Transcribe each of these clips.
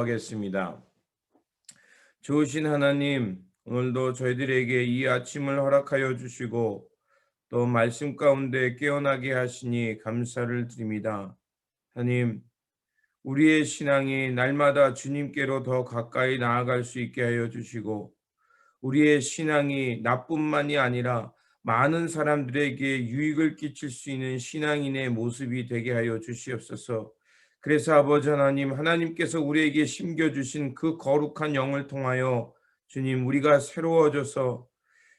기도하겠습니다. 좋으신 하나님, 오늘도 저희들에게 이 아침을 허락하여 주시고 또 말씀 가운데 깨어나게 하시니 감사를 드립니다. 하나님, 우리의 신앙이 날마다 주님께로 더 가까이 나아갈 수 있게 하여 주시고 우리의 신앙이 나뿐만이 아니라 많은 사람들에게 유익을 끼칠 수 있는 신앙인의 모습이 되게 하여 주시옵소서. 그래서 아버지 하나님, 하나님께서 우리에게 심겨주신 그 거룩한 영을 통하여 주님, 우리가 새로워져서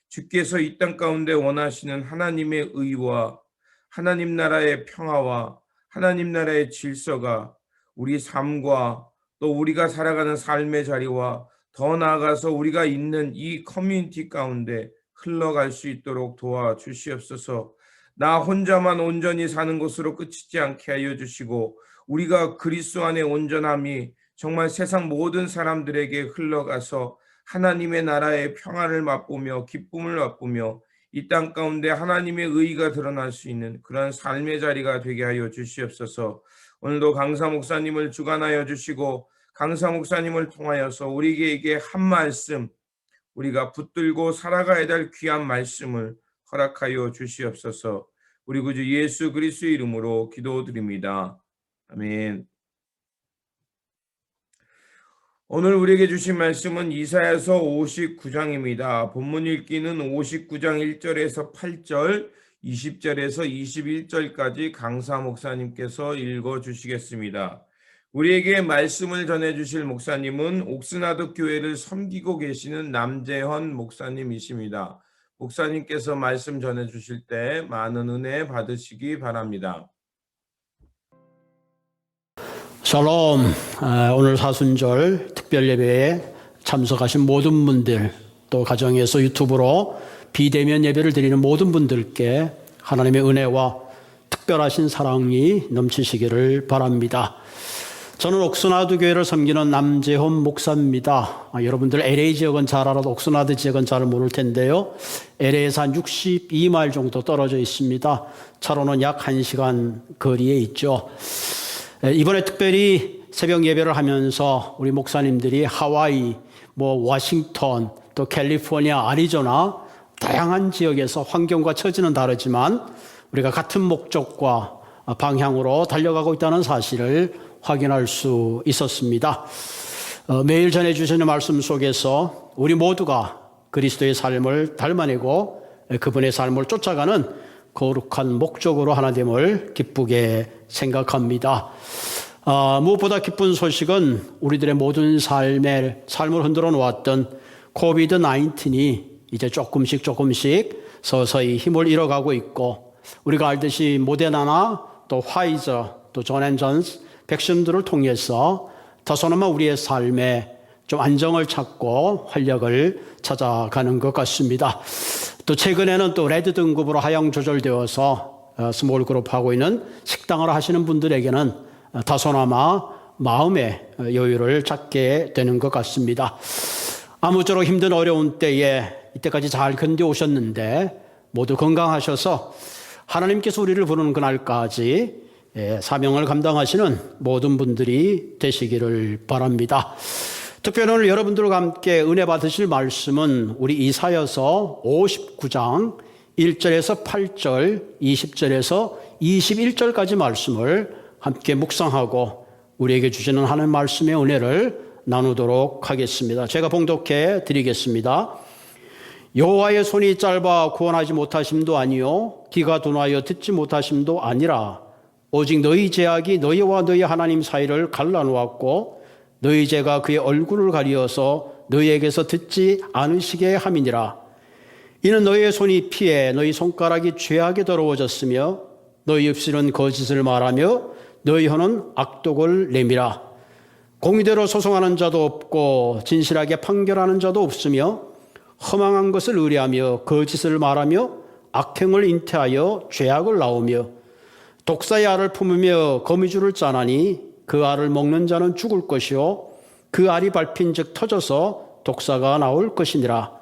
주께서 이 땅 가운데 원하시는 하나님의 의와 하나님 나라의 평화와 하나님 나라의 질서가 우리 삶과 또 우리가 살아가는 삶의 자리와 더 나아가서 우리가 있는 이 커뮤니티 가운데 흘러갈 수 있도록 도와 주시옵소서. 나 혼자만 온전히 사는 것으로 끝이지 않게 하여 주시고 우리가 그리스도 안에 온전함이 정말 세상 모든 사람들에게 흘러가서 하나님의 나라의 평화를 맛보며 기쁨을 맛보며 이 땅 가운데 하나님의 의가 드러날 수 있는 그런 삶의 자리가 되게 하여 주시옵소서. 오늘도 강사 목사님을 주관하여 주시고 강사 목사님을 통하여서 우리에게 한 말씀 우리가 붙들고 살아가야 될 귀한 말씀을 허락하여 주시옵소서. 우리 구주 예수 그리스도의 이름으로 기도드립니다. 아멘. 오늘 우리에게 주신 말씀은 이사야서 59장입니다. 본문 읽기는 59장 1절에서 8절, 20절에서 21절까지 강사 목사님께서 읽어 주시겠습니다. 우리에게 말씀을 전해 주실 목사님은 옥스나드 교회를 섬기고 계시는 남재헌 목사님이십니다. 목사님께서 말씀 전해 주실 때 많은 은혜 받으시기 바랍니다. 샬롬. 아, 오늘 사순절 특별 예배에 참석하신 모든 분들, 또 가정에서 유튜브로 비대면 예배를 드리는 모든 분들께 하나님의 은혜와 특별하신 사랑이 넘치시기를 바랍니다. 저는 옥스나드 교회를 섬기는 남재헌 목사입니다. 아, 여러분들 LA 지역은 잘 알아도 옥스나드 지역은 잘 모를 텐데요. LA에서 한 62마일 정도 떨어져 있습니다. 차로는 약 1시간 거리에 있죠. 예, 이번에 특별히 새벽 예배를 하면서 우리 목사님들이 하와이, 뭐 워싱턴, 또 캘리포니아, 아리조나 다양한 지역에서 환경과 처지는 다르지만 우리가 같은 목적과 방향으로 달려가고 있다는 사실을 확인할 수 있었습니다. 어, 매일 전해주시는 말씀 속에서 우리 모두가 그리스도의 삶을 닮아내고 그분의 삶을 쫓아가는 거룩한 목적으로 하나됨을 기쁘게 생각합니다. 아, 무엇보다 기쁜 소식은 우리들의 모든 삶의 삶을 흔들어 놓았던 코비드 19이 이제 조금씩 조금씩 서서히 힘을 잃어가고 있고 우리가 알듯이 모데나나 또 화이저 또 존앤존스 백신들을 통해서 다소나마 우리의 삶에 좀 안정을 찾고 활력을 찾아가는 것 같습니다. 또 최근에는 또 레드 등급으로 하향 조절되어서 어, 스몰 그룹 하고 있는 식당을 하시는 분들에게는 어, 다소나마 마음의 어, 여유를 찾게 되는 것 같습니다. 아무쪼록 힘든 어려운 때에 이때까지 잘 견뎌오셨는데 모두 건강하셔서 하나님께서 우리를 부르는 그날까지 예, 사명을 감당하시는 모든 분들이 되시기를 바랍니다. 특별히 오늘 여러분들과 함께 은혜 받으실 말씀은 우리 이사여서 59장 1절에서 8절, 20절에서 21절까지 말씀을 함께 묵상하고 우리에게 주시는 하나님 말씀의 은혜를 나누도록 하겠습니다. 제가 봉독해 드리겠습니다. 여호와의 손이 짧아 구원하지 못하심도 아니요 귀가 둔하여 듣지 못하심도 아니라 오직 너희 제약이 너희와 너희 하나님 사이를 갈라놓았고 너희 죄가 그의 얼굴을 가리어서 너희에게서 듣지 않으시게 함이니라. 이는 너희의 손이 피해 너희 손가락이 죄악에 더러워졌으며 너희 입술은 거짓을 말하며 너희 혀는 악독을 내밀어 공의대로 소송하는 자도 없고 진실하게 판결하는 자도 없으며 허망한 것을 의뢰하며 거짓을 말하며 악행을 잉태하여 죄악을 낳으며 독사의 알을 품으며 거미줄을 짜나니 그 알을 먹는 자는 죽을 것이요 그 알이 밟힌즉 터져서 독사가 나올 것이니라.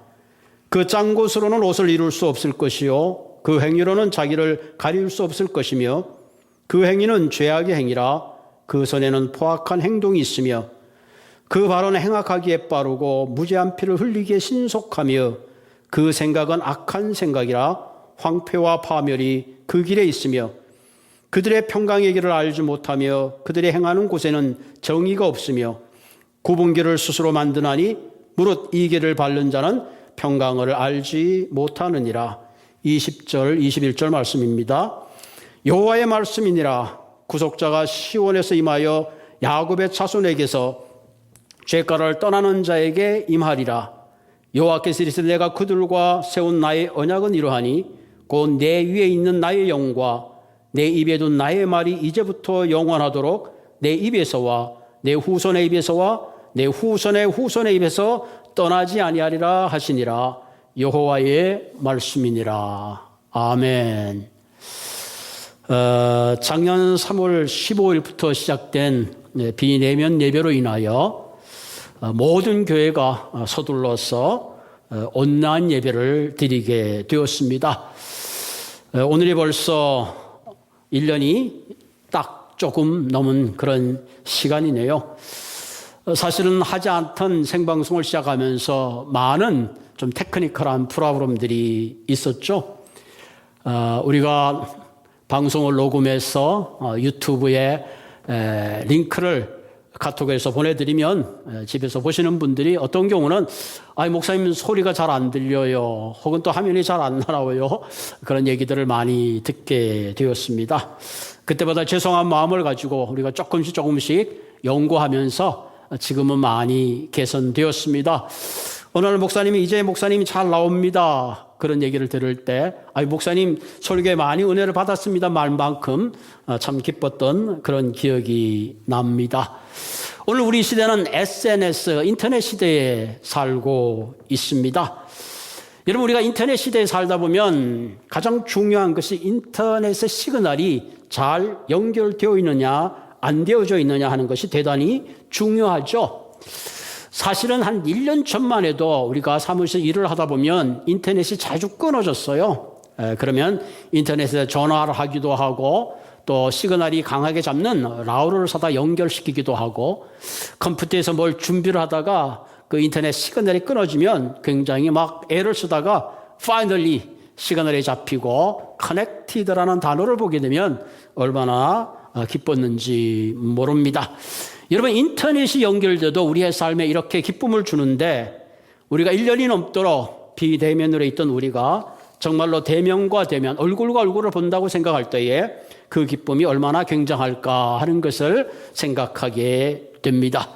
그짠 곳으로는 옷을 이룰 수 없을 것이요 그 행위로는 자기를 가릴 수 없을 것이며 그 행위는 죄악의 행위라. 그 손에는 포악한 행동이 있으며 그 발언은 행악하기에 빠르고 무죄한 피를 흘리기에 신속하며 그 생각은 악한 생각이라. 황폐와 파멸이 그 길에 있으며 그들의 평강의 길을 알지 못하며 그들이 행하는 곳에는 정의가 없으며 구분길을 스스로 만드나니 무릇 이 길을 밟는 자는 평강을 알지 못하느니라. 20절, 21절 말씀입니다. 여호와의 말씀이니라 구속자가 시온에서 임하여 야곱의 자손에게서 죄가를 떠나는 자에게 임하리라. 여호와께서 이르시되 내가 그들과 세운 나의 언약은 이러하니 곧 내 위에 있는 나의 영과 내 입에 둔 나의 말이 이제부터 영원하도록 내 입에서와 내 후손의 입에서와 내 후손의 후손의 입에서 떠나지 아니하리라 하시니라 여호와의 말씀이니라 아멘. 어, 작년 3월 15일부터 시작된 네, 비내면 예배로 인하여 어, 모든 교회가 어, 서둘러서 어, 온라인 예배를 드리게 되었습니다. 어, 오늘이 벌써 1년이 딱 조금 넘은 그런 시간이네요. 어, 사실은 하지 않던 생방송을 시작하면서 많은 좀 테크니컬한 프로그램들이 있었죠. 어, 우리가 방송을 녹음해서 어, 유튜브에 에, 링크를 카톡에서 보내드리면 에, 집에서 보시는 분들이 어떤 경우는 아 목사님 소리가 잘 안 들려요. 혹은 또 화면이 잘 안 나와요. 그런 얘기들을 많이 듣게 되었습니다. 그때보다 죄송한 마음을 가지고 우리가 조금씩 조금씩 연구하면서 지금은 많이 개선되었습니다. 오늘 목사님이 이제 목사님이 잘 나옵니다. 그런 얘기를 들을 때, 아, 목사님 설교에 많이 은혜를 받았습니다. 말만큼 어, 참 기뻤던 그런 기억이 납니다. 오늘 우리 시대는 SNS, 인터넷 시대에 살고 있습니다. 여러분, 우리가 인터넷 시대에 살다 보면 가장 중요한 것이 인터넷의 시그널이 잘 연결되어 있느냐, 안 되어져 있느냐 하는 것이 대단히 중요하죠. 사실은 한 1년 전만 해도 우리가 사무실 일을 하다 보면 인터넷이 자주 끊어졌어요. 에, 그러면 인터넷에 전화를 하기도 하고 또 시그널이 강하게 잡는 라우터를 사다 연결시키기도 하고 컴퓨터에서 뭘 준비를 하다가 그 인터넷 시그널이 끊어지면 굉장히 막 애를 쓰다가 파이널리 시그널이 잡히고 커넥티드라는 단어를 보게 되면 얼마나 어, 기뻤는지 모릅니다. 여러분 인터넷이 연결돼도 우리의 삶에 이렇게 기쁨을 주는데 우리가 1년이 넘도록 비대면으로 있던 우리가 정말로 대면과 대면 얼굴과 얼굴을 본다고 생각할 때에 그 기쁨이 얼마나 굉장할까 하는 것을 생각하게 됩니다.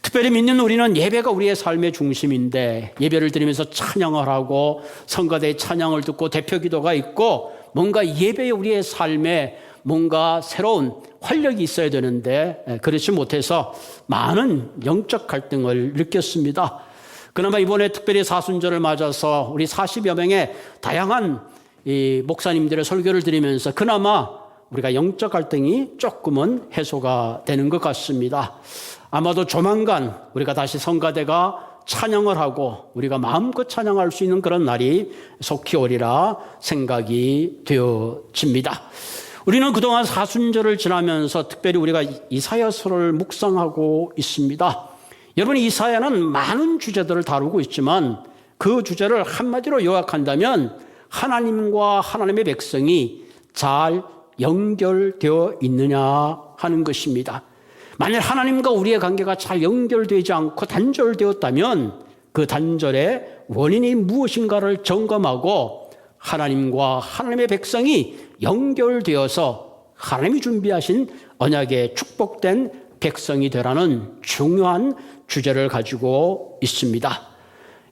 특별히 믿는 우리는 예배가 우리의 삶의 중심인데 예배를 드리면서 찬양을 하고 성가대의 찬양을 듣고 대표 기도가 있고 뭔가 예배에 우리의 삶에 뭔가 새로운 활력이 있어야 되는데 예, 그렇지 못해서 많은 영적 갈등을 느꼈습니다. 그나마 이번에 특별히 사순절을 맞아서 우리 40여 명의 다양한 이 목사님들의 설교를 드리면서 그나마 우리가 영적 갈등이 조금은 해소가 되는 것 같습니다. 아마도 조만간 우리가 다시 성가대가 찬양을 하고 우리가 마음껏 찬양할 수 있는 그런 날이 속히 오리라 생각이 되어집니다. 우리는 그동안 사순절을 지나면서 특별히 우리가 이사야서를 묵상하고 있습니다. 여러분 이사야는 많은 주제들을 다루고 있지만 그 주제를 한마디로 요약한다면 하나님과 하나님의 백성이 잘 연결되어 있느냐 하는 것입니다. 만약 하나님과 우리의 관계가 잘 연결되지 않고 단절되었다면 그 단절의 원인이 무엇인가를 점검하고 하나님과 하나님의 백성이 연결되어서 하나님이 준비하신 언약의 축복된 백성이 되라는 중요한 주제를 가지고 있습니다.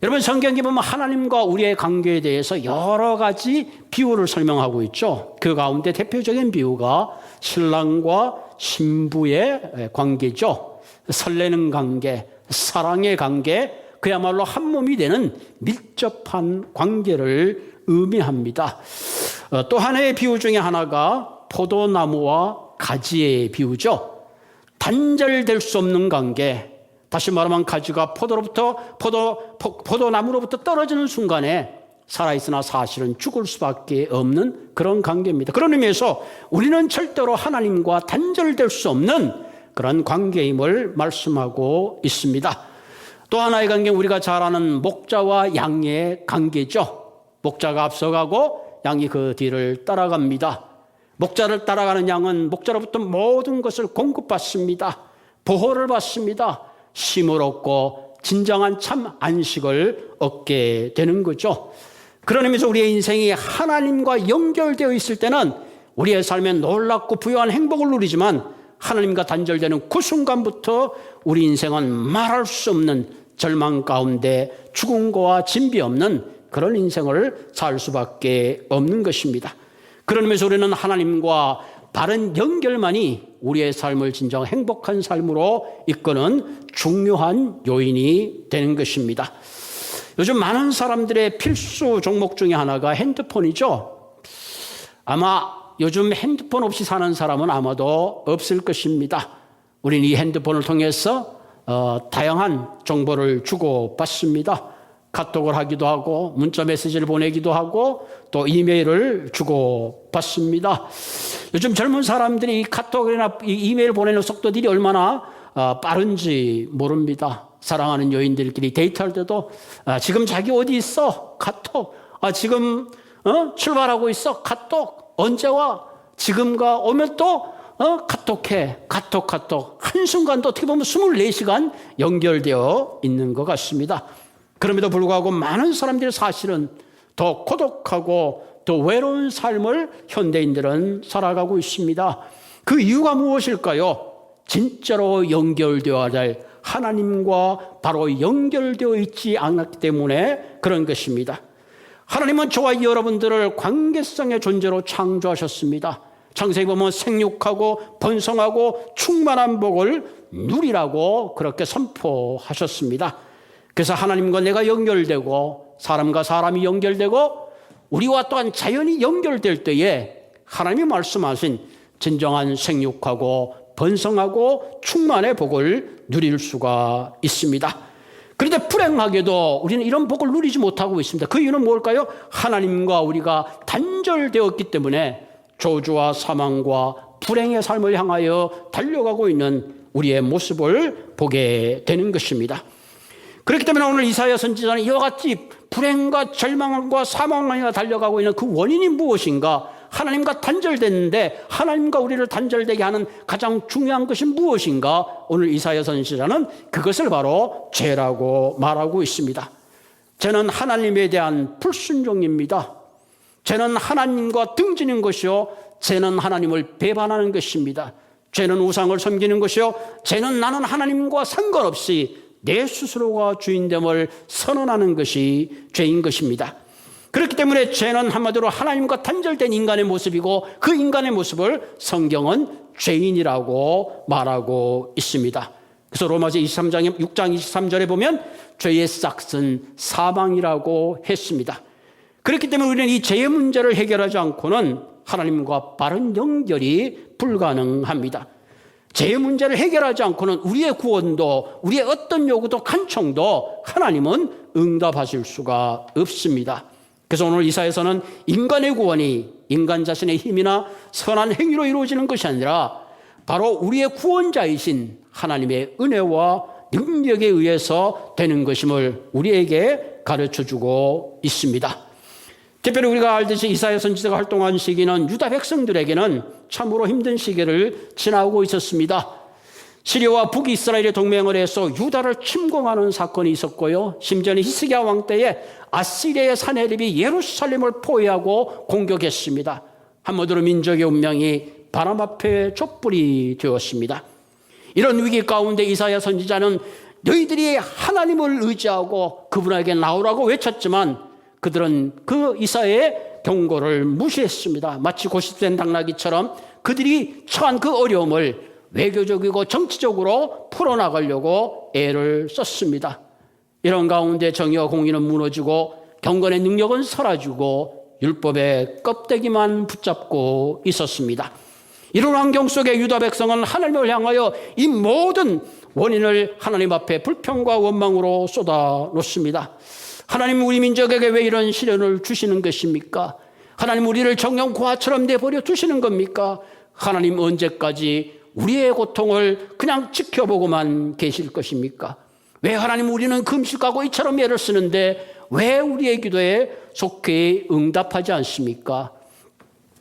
여러분 성경에 보면 하나님과 우리의 관계에 대해서 여러 가지 비유를 설명하고 있죠. 그 가운데 대표적인 비유가 신랑과 신부의 관계죠. 설레는 관계, 사랑의 관계, 그야말로 한 몸이 되는 밀접한 관계를 의미합니다. 어, 또 하나의 비유 중에 하나가 포도나무와 가지의 비유죠. 단절될 수 없는 관계. 다시 말하면 가지가 포도로부터 포도 포, 도나무로부터 떨어지는 순간에 살아 있으나 사실은 죽을 수밖에 없는 그런 관계입니다. 그런 의미에서 우리는 절대로 하나님과 단절될 수 없는 그런 관계임을 말씀하고 있습니다. 또 하나의 관계 우리가 잘 아는 목자와 양의 관계죠. 목자가 앞서가고 양이 그 뒤를 따라갑니다. 목자를 따라가는 양은 목자로부터 모든 것을 공급받습니다. 보호를 받습니다. 힘을 얻고 진정한 참 안식을 얻게 되는 거죠. 그런 의미에서 우리의 인생이 하나님과 연결되어 있을 때는 우리의 삶에 놀랍고 부유한 행복을 누리지만 하나님과 단절되는 그 순간부터 우리 인생은 말할 수 없는 절망 가운데 죽음과 진비 없는 그런 인생을 살 수밖에 없는 것입니다. 그런 의미에서 우리는 하나님과 바른 연결만이 우리의 삶을 진정 행복한 삶으로 이끄는 중요한 요인이 되는 것입니다. 요즘 많은 사람들의 필수 종목 중에 하나가 핸드폰이죠. 아마 요즘 핸드폰 없이 사는 사람은 아마도 없을 것입니다. 우리는 이 핸드폰을 통해서 어, 다양한 정보를 주고받습니다. 카톡을 하기도 하고 문자 메시지를 보내기도 하고 또 이메일을 주고 받습니다. 요즘 젊은 사람들이 이 카톡이나 이 이메일 보내는 속도들이 얼마나 어, 빠른지 모릅니다. 사랑하는 여인들끼리 데이트할 때도 아, 지금 자기 어디 있어? 카톡. 아, 지금 어? 출발하고 있어? 카톡. 언제 와? 지금가 오면 또 어? 카톡해. 카톡 카톡. 한순간도 어떻게 보면 24시간 연결되어 있는 것 같습니다. 그럼에도 불구하고 많은 사람들이 사실은 더 고독하고 더 외로운 삶을 현대인들은 살아가고 있습니다. 그 이유가 무엇일까요? 진짜로 연결되어야 될 하나님과 바로 연결되어 있지 않았기 때문에 그런 것입니다. 하나님은 저와 여러분들을 관계성의 존재로 창조하셨습니다. 창세기 보면 생육하고 번성하고 충만한 복을 누리라고 그렇게 선포하셨습니다. 그래서 하나님과 내가 연결되고 사람과 사람이 연결되고 우리와 또한 자연이 연결될 때에 하나님이 말씀하신 진정한 생육하고 번성하고 충만의 복을 누릴 수가 있습니다. 그런데 불행하게도 우리는 이런 복을 누리지 못하고 있습니다. 그 이유는 뭘까요? 하나님과 우리가 단절되었기 때문에 저주와 사망과 불행의 삶을 향하여 달려가고 있는 우리의 모습을 보게 되는 것입니다. 그렇기 때문에 오늘 이사야 선지자는 이와 같이 불행과 절망과 사망을 달려가고 있는 그 원인이 무엇인가? 하나님과 단절됐는데 하나님과 우리를 단절되게 하는 가장 중요한 것이 무엇인가? 오늘 이사야 선지자는 그것을 바로 죄라고 말하고 있습니다. 죄는 하나님에 대한 불순종입니다. 죄는 하나님과 등지는 것이요. 죄는 하나님을 배반하는 것입니다. 죄는 우상을 섬기는 것이요. 죄는 나는 하나님과 상관없이 내 스스로가 주인됨을 선언하는 것이 죄인 것입니다. 그렇기 때문에 죄는 한마디로 하나님과 단절된 인간의 모습이고 그 인간의 모습을 성경은 죄인이라고 말하고 있습니다. 그래서 로마서 23장 6장 23절에 보면 죄의 싹은 사망이라고 했습니다. 그렇기 때문에 우리는 이 죄의 문제를 해결하지 않고는 하나님과 바른 연결이 불가능합니다. 죄의 문제를 해결하지 않고는 우리의 구원도 우리의 어떤 요구도 간청도 하나님은 응답하실 수가 없습니다. 그래서 오늘 이사에서는 인간의 구원이 인간 자신의 힘이나 선한 행위로 이루어지는 것이 아니라 바로 우리의 구원자이신 하나님의 은혜와 능력에 의해서 되는 것임을 우리에게 가르쳐 주고 있습니다. 특별히 우리가 알듯이 이사야 선지자가 활동한 시기는 유다 백성들에게는 참으로 힘든 시기를 지나고 있었습니다. 시리아와 북이스라엘의 동맹을 해서 유다를 침공하는 사건이 있었고요. 심지어는 히스기야 왕 때에 아시리아의 사내립이 예루살렘을 포위하고 공격했습니다. 한마디로 민족의 운명이 바람 앞에 촛불이 되었습니다. 이런 위기 가운데 이사야 선지자는 너희들이 하나님을 의지하고 그분에게 나오라고 외쳤지만 그들은 그 이사의 경고를 무시했습니다. 마치 고시된 당나귀처럼 그들이 처한 그 어려움을 외교적이고 정치적으로 풀어나가려고 애를 썼습니다. 이런 가운데 정의와 공의는 무너지고 경건의 능력은 사라지고 율법의 껍데기만 붙잡고 있었습니다. 이런 환경 속에 유다 백성은 하나님을 향하여 이 모든 원인을 하나님 앞에 불평과 원망으로 쏟아 놓습니다. 하나님 우리 민족에게 왜 이런 시련을 주시는 것입니까? 하나님 우리를 정령 고아처럼 내버려 두시는 겁니까? 하나님 언제까지 우리의 고통을 그냥 지켜보고만 계실 것입니까? 왜 하나님 우리는 금식하고 이처럼 애를 쓰는데 왜 우리의 기도에 속히 응답하지 않습니까?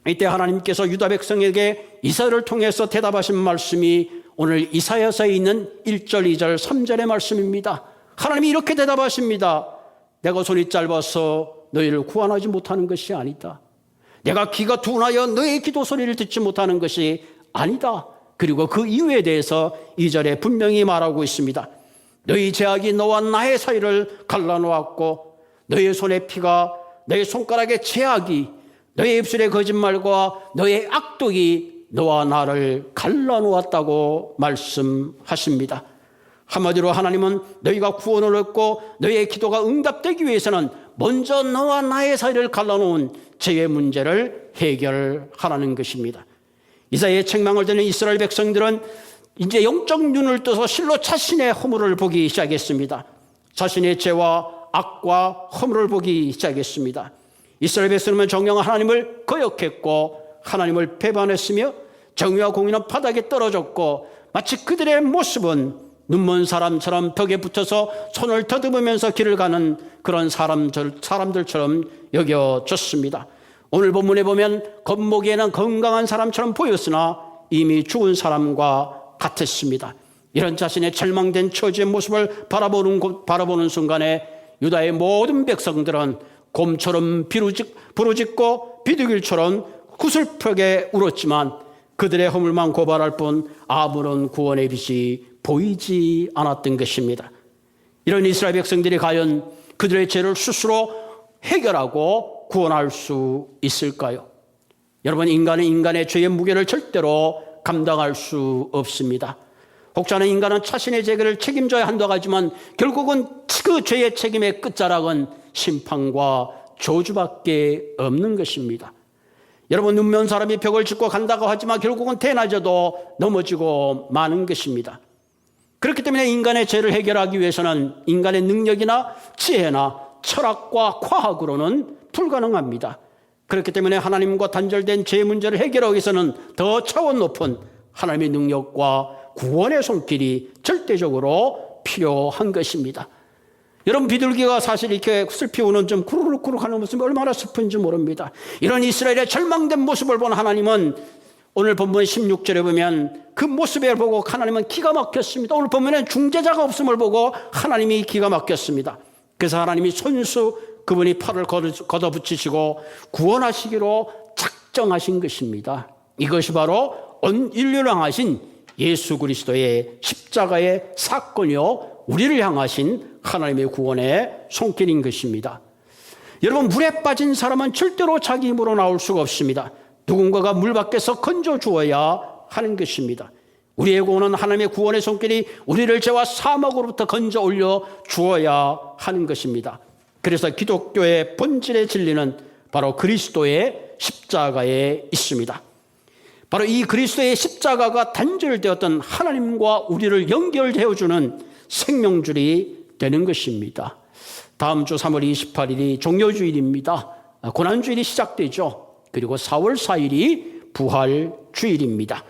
이때 하나님께서 유다 백성에게 이사를 통해서 대답하신 말씀이 오늘 이사야서에 있는 1절, 2절, 3절의 말씀입니다. 하나님이 이렇게 대답하십니다. 내가 손이 짧아서 너희를 구원하지 못하는 것이 아니다. 내가 귀가 둔하여 너의 기도 소리를 듣지 못하는 것이 아니다. 그리고 그 이유에 대해서 2절에 분명히 말하고 있습니다. 너희 제약이 너와 나의 사이를 갈라놓았고 너의 손의 피가 너의 손가락의 제약이 너의 입술의 거짓말과 너의 악독이 너와 나를 갈라놓았다고 말씀하십니다. 한마디로 하나님은 너희가 구원을 얻고 너희의 기도가 응답되기 위해서는 먼저 너와 나의 사이를 갈라놓은 죄의 문제를 해결하라는 것입니다. 이사의 책망을 듣는 이스라엘 백성들은 이제 영적 눈을 떠서 실로 자신의 허물을 보기 시작했습니다. 자신의 죄와 악과 허물을 보기 시작했습니다. 이스라엘 백성은 정령 하나님을 거역했고 하나님을 배반했으며 정의와 공의는 바닥에 떨어졌고 마치 그들의 모습은 눈먼 사람처럼 벽에 붙어서 손을 더듬으면서 길을 가는 그런 사람들, 사람들처럼 여겨졌습니다. 오늘 본문에 보면 겉보기에는 건강한 사람처럼 보였으나 이미 죽은 사람과 같았습니다. 이런 자신의 절망된 처지의 모습을 바라보는, 곳- 바라보는 순간에 유다의 모든 백성들은 곰처럼 비루직, 부르짖고 비둘기처럼 구슬프게 울었지만 그들의 허물만 고발할 뿐 아무런 구원의 빛이 보이지 않았던 것입니다. 이런 이스라엘 백성들이 과연 그들의 죄를 스스로 해결하고 구원할 수 있을까요? 여러분, 인간은 인간의 죄의 무게를 절대로 감당할 수 없습니다. 혹자는 인간은 자신의 죄를 책임져야 한다고 하지만 결국은 그 죄의 책임의 끝자락은 심판과 저주밖에 없는 것입니다. 여러분, 눈먼 사람이 벽을 짚고 간다고 하지만 결국은 대낮에도 넘어지고 마는 것입니다. 그렇기 때문에 인간의 죄를 해결하기 위해서는 인간의 능력이나 지혜나 철학과 과학으로는 불가능합니다. 그렇기 때문에 하나님과 단절된 죄 문제를 해결하기 위해서는 더 차원 높은 하나님의 능력과 구원의 손길이 절대적으로 필요한 것입니다. 여러분 비둘기가 사실 이렇게 슬피 우는 좀 쿠르륵쿠르 하는 모습이 얼마나 슬픈지 모릅니다. 이런 이스라엘의 절망된 모습을 본 하나님은 오늘 본문 16절에 보면 그 모습을 보고 하나님은 기가 막혔습니다. 오늘 본문엔 중재자가 없음을 보고 하나님이 기가 막혔습니다. 그래서 하나님이 손수 그분이 팔을 걷어붙이시고 구원하시기로 작정하신 것입니다. 이것이 바로 온 인류를 향하신 예수 그리스도의 십자가의 사건이요 우리를 향하신 하나님의 구원의 손길인 것입니다. 여러분 물에 빠진 사람은 절대로 자기 힘으로 나올 수가 없습니다. 누군가가 물 밖에서 건져 주어야 하는 것입니다. 우리의 구원은 하나님의 구원의 손길이 우리를 죄와 사막으로부터 건져 올려 주어야 하는 것입니다. 그래서 기독교의 본질의 진리는 바로 그리스도의 십자가에 있습니다. 바로 이 그리스도의 십자가가 단절되었던 하나님과 우리를 연결되어 주는 생명줄이 되는 것입니다. 다음 주 3월 28일이 종료주일입니다. 고난주일이 시작되죠. 그리고 4월 4일이 부활 주일입니다.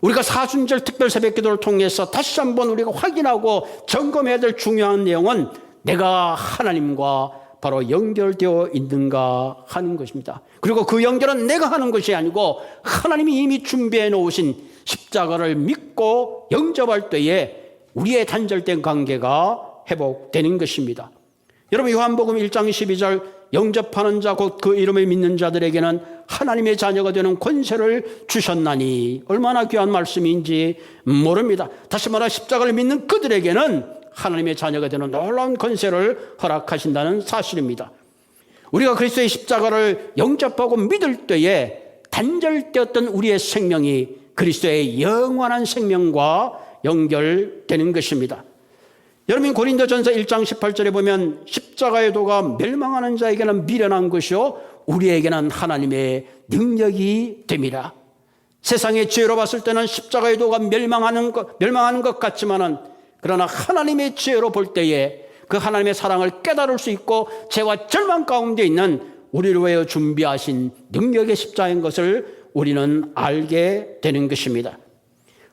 우리가 사순절 특별 새벽 기도를 통해서 다시 한번 우리가 확인하고 점검해야 될 중요한 내용은 내가 하나님과 바로 연결되어 있는가 하는 것입니다. 그리고 그 연결은 내가 하는 것이 아니고 하나님이 이미 준비해 놓으신 십자가를 믿고 영접할 때에 우리의 단절된 관계가 회복되는 것입니다. 여러분 요한복음 1장 12절 영접하는 자 곧 그 이름을 믿는 자들에게는 하나님의 자녀가 되는 권세를 주셨나니 얼마나 귀한 말씀인지 모릅니다. 다시 말하 십자가를 믿는 그들에게는 하나님의 자녀가 되는 놀라운 권세를 허락하신다는 사실입니다. 우리가 그리스도의 십자가를 영접하고 믿을 때에 단절되었던 우리의 생명이 그리스도의 영원한 생명과 연결되는 것입니다. 여러분 고린도전서 1장 18절에 보면 십자가의 도가 멸망하는 자에게는 미련한 것이요 우리에게는 하나님의 능력이 됨이라. 세상의 죄로 봤을 때는 십자가의 도가 멸망하는 것, 멸망하는 것 같지만은 그러나 하나님의 죄로 볼 때에 그 하나님의 사랑을 깨달을 수 있고 죄와 절망 가운데 있는 우리를 위하여 준비하신 능력의 십자인 것을 우리는 알게 되는 것입니다.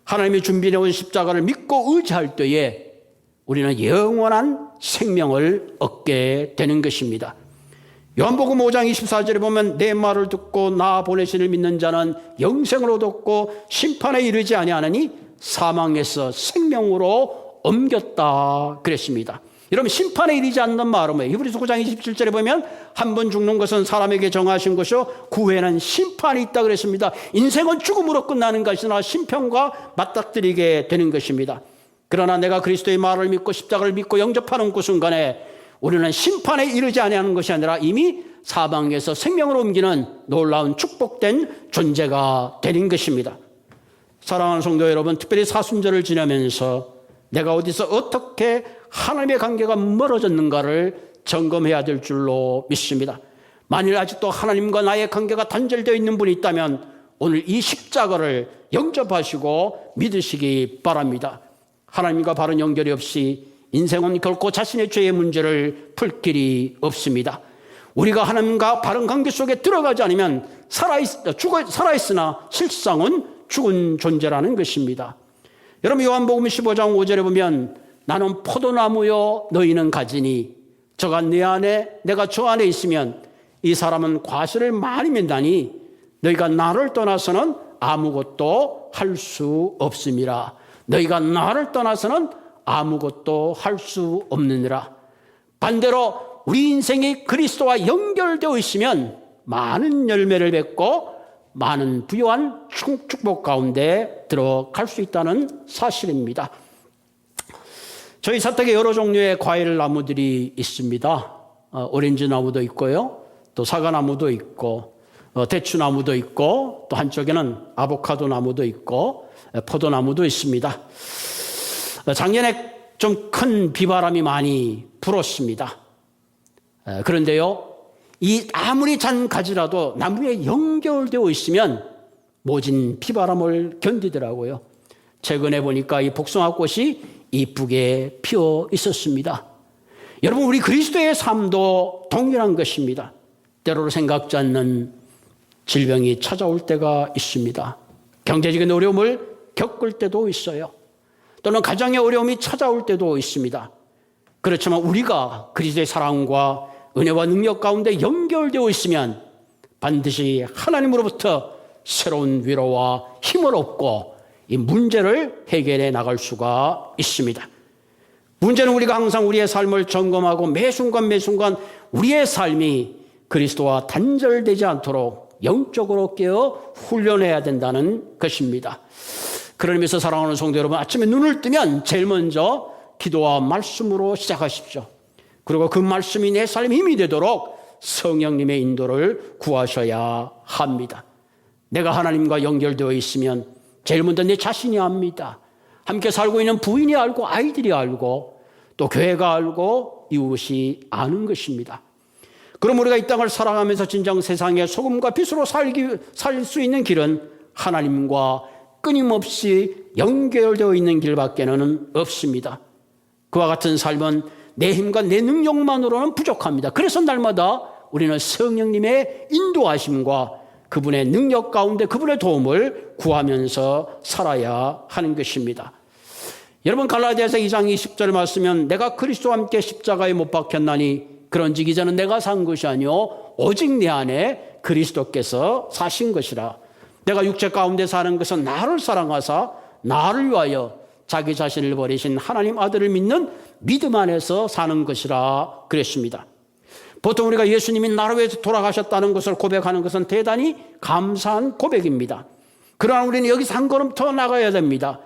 하나님이 준비해 온 십자가를 믿고 의지할 때에 우리는 영원한 생명을 얻게 되는 것입니다. 요한복음 5장 24절에 보면 내 말을 듣고 나 보내신을 믿는 자는 영생을 얻었고 심판에 이르지 아니하느니 사망에서 생명으로 옮겼다 그랬습니다. 여러분 심판에 이르지 않는 말은 뭐예요? 히브리서 9장 27절에 보면 한 번 죽는 것은 사람에게 정하신 것이요 구에는 심판이 있다 그랬습니다. 인생은 죽음으로 끝나는 것이나 심판과 맞닥뜨리게 되는 것입니다. 그러나 내가 그리스도의 말을 믿고 십자가를 믿고 영접하는 그 순간에 우리는 심판에 이르지 아니하는 것이 아니라 이미 사방에서 생명으로 옮기는 놀라운 축복된 존재가 되는 것입니다. 사랑하는 성도 여러분, 특별히 사순절을 지나면서 내가 어디서 어떻게 하나님의 관계가 멀어졌는가를 점검해야 될 줄로 믿습니다. 만일 아직도 하나님과 나의 관계가 단절되어 있는 분이 있다면 오늘 이 십자가를 영접하시고 믿으시기 바랍니다. 하나님과 바른 연결이 없이 인생은 결코 자신의 죄의 문제를 풀 길이 없습니다. 우리가 하나님과 바른 관계 속에 들어가지 않으면 살아있, 죽어, 살아있으나 실상은 죽은 존재라는 것입니다. 여러분 요한복음 15장 5절에 보면 나는 포도나무요 너희는 가지니 저가 내 안에 내가 저 안에 있으면 이 사람은 과실을 많이 맺다니 너희가 나를 떠나서는 아무것도 할 수 없음이라 너희가 나를 떠나서는 아무것도 할 수 없느니라 반대로 우리 인생이 그리스도와 연결되어 있으면 많은 열매를 맺고 많은 부유한 축복 가운데 들어갈 수 있다는 사실입니다. 저희 사택에 여러 종류의 과일 나무들이 있습니다. 어, 오렌지 나무도 있고요. 또 사과 나무도 있고 어, 대추 나무도 있고 또 한쪽에는 아보카도 나무도 있고 포도 나무도 있습니다. 어, 작년에 좀 큰 비바람이 많이 불었습니다. 그런데요, 이 아무리 잔 가지라도 나무에 연결되어 있으면 모진 비바람을 견디더라고요. 최근에 보니까 이 복숭아꽃이 이쁘게 피어 있었습니다. 여러분, 우리 그리스도의 삶도 동일한 것입니다. 때로는 생각지 않는 질병이 찾아올 때가 있습니다. 경제적인 어려움을 겪을 때도 있어요. 또는 가정의 어려움이 찾아올 때도 있습니다. 그렇지만 우리가 그리스도의 사랑과 은혜와 능력 가운데 연결되어 있으면 반드시 하나님으로부터 새로운 위로와 힘을 얻고 이 문제를 해결해 나갈 수가 있습니다. 문제는 우리가 항상 우리의 삶을 점검하고 매 순간 매 순간 우리의 삶이 그리스도와 단절되지 않도록 영적으로 깨어 훈련해야 된다는 것입니다. 의미에서 사랑하는 성도 여러분, 아침에 눈을 뜨면 제일 먼저 기도와 말씀으로 시작하십시오. 그리고 그 말씀이 내 삶에 힘이 되도록 성령님의 인도를 구하셔야 합니다. 내가 하나님과 연결되어 있으면 제일 먼저 내 자신이 압니다. 함께 살고 있는 부인이 알고 아이들이 알고 또 교회가 알고 이웃이 아는 것입니다. 그럼 우리가 이 땅을 살아가면서 진정 세상의 소금과 빛으로 살기 살 수 있는 길은 하나님과 끊임없이 연결되어 있는 길밖에는 없습니다. 그와 같은 삶은 내 힘과 내 능력만으로는 부족합니다. 그래서 날마다 우리는 성령님의 인도하심과 그분의 능력 가운데 그분의 도움을 구하면서 살아야 하는 것입니다. 여러분 갈라디아서 2장 20절 말씀은 내가 그리스도와 함께 십자가에 못 박혔나니 그런즉 이제는 내가 산 것이 아니요 오직 내 안에 그리스도께서 사신 것이라 내가 육체 가운데 사는 것은 나를 사랑하사 나를 위하여 자기 자신을 버리신 하나님 아들을 믿는 믿음 안에서 사는 것이라 그랬습니다. 보통 우리가 예수님이 나를 위해서 돌아가셨다는 것을 고백하는 것은 대단히 감사한 고백입니다. 그러나 우리는 여기서 한 걸음 더 나가야 됩니다.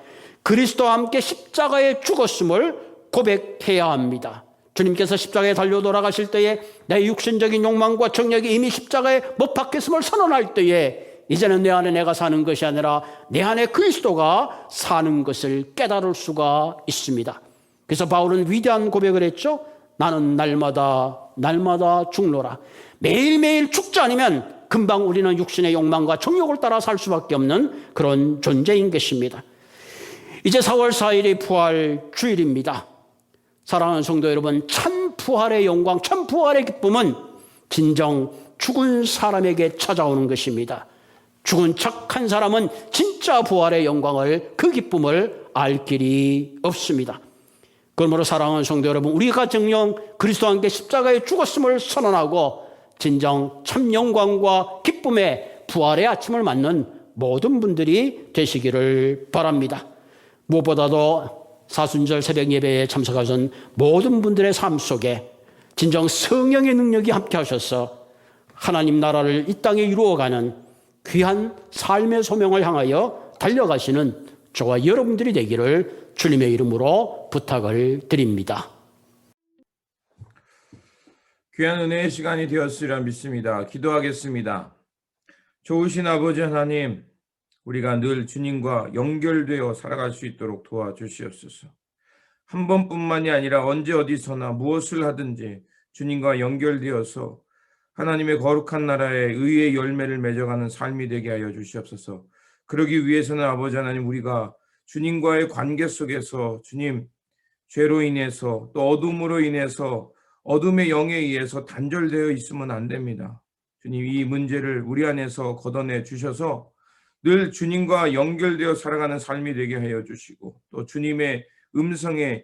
그리스도와 함께 십자가에 죽었음을 고백해야 합니다. 주님께서 십자가에 달려 돌아가실 때에 내 육신적인 욕망과 정력이 이미 십자가에 못 박혔음을 선언할 때에 이제는 내 안에 내가 사는 것이 아니라 내 안에 그리스도가 사는 것을 깨달을 수가 있습니다. 그래서 바울은 위대한 고백을 했죠. 나는 날마다 날마다 죽노라. 매일매일 죽지 않으면 금방 우리는 육신의 욕망과 정욕을 따라 살 수밖에 없는 그런 존재인 것입니다. 이제 4월 4일이 부활 주일입니다. 사랑하는 성도 여러분, 참 부활의 영광, 참 부활의 기쁨은 진정 죽은 사람에게 찾아오는 것입니다. 죽은 척 한 사람은 진짜 부활의 영광을 그 기쁨을 알 길이 없습니다. 그러므로 사랑하는 성도 여러분, 우리가 정령 그리스도와 함께 십자가에 죽었음을 선언하고 진정 참 영광과 기쁨의 부활의 아침을 맞는 모든 분들이 되시기를 바랍니다. 무엇보다도 사순절 새벽 예배에 참석하신 모든 분들의 삶 속에 진정 성령의 능력이 함께 하셔서 하나님 나라를 이 땅에 이루어가는 귀한 삶의 소명을 향하여 달려가시는 저와 여러분들이 되기를 주님의 이름으로 부탁을 드립니다. 귀한 은혜의 시간이 되었으리라 믿습니다. 기도하겠습니다. 좋으신 아버지 하나님, 우리가 늘 주님과 연결되어 살아갈 수 있도록 도와주시옵소서. 한 번뿐만이 아니라 언제 어디서나 무엇을 하든지 주님과 연결되어서 하나님의 거룩한 나라의 의의 열매를 맺어가는 삶이 되게 하여 주시옵소서. 그러기 위해서는 아버지 하나님 우리가 주님과의 관계 속에서 주님 죄로 인해서 또 어둠으로 인해서 어둠의 영에 의해서 단절되어 있으면 안 됩니다. 주님 이 문제를 우리 안에서 걷어내 주셔서 늘 주님과 연결되어 살아가는 삶이 되게 하여 주시고 또 주님의 음성에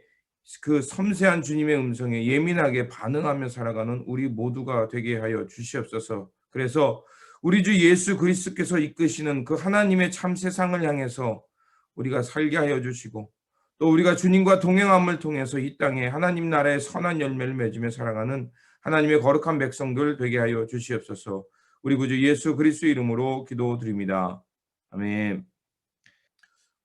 그 섬세한 주님의 음성에 예민하게 반응하며 살아가는 우리 모두가 되게 하여 주시옵소서. 그래서 우리 주 예수 그리스도께서 이끄시는 그 하나님의 참 세상을 향해서 우리가 살게 하여 주시고 또 우리가 주님과 동행함을 통해서 이 땅에 하나님 나라의 선한 열매를 맺으며 살아가는 하나님의 거룩한 백성들 되게 하여 주시옵소서. 우리 구주 예수 그리스도 이름으로 기도드립니다. 아멘.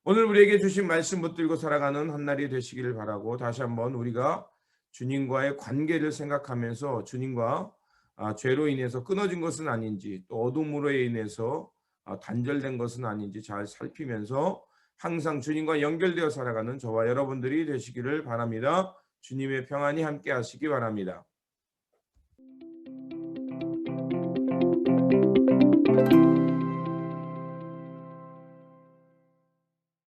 오늘 우리에게 주신 말씀 붙들고 살아가는 한 날이 되시기를 바라고 다시 한번 우리가 주님과의 관계를 생각하면서 주님과 아, 죄로 인해서 끊어진 것은 아닌지 또 어둠으로 인해서 아, 단절된 것은 아닌지 잘 살피면서 항상 주님과 연결되어 살아가는 저와 여러분들이 되시기를 바랍니다. 주님의 평안이 함께 하시기 바랍니다.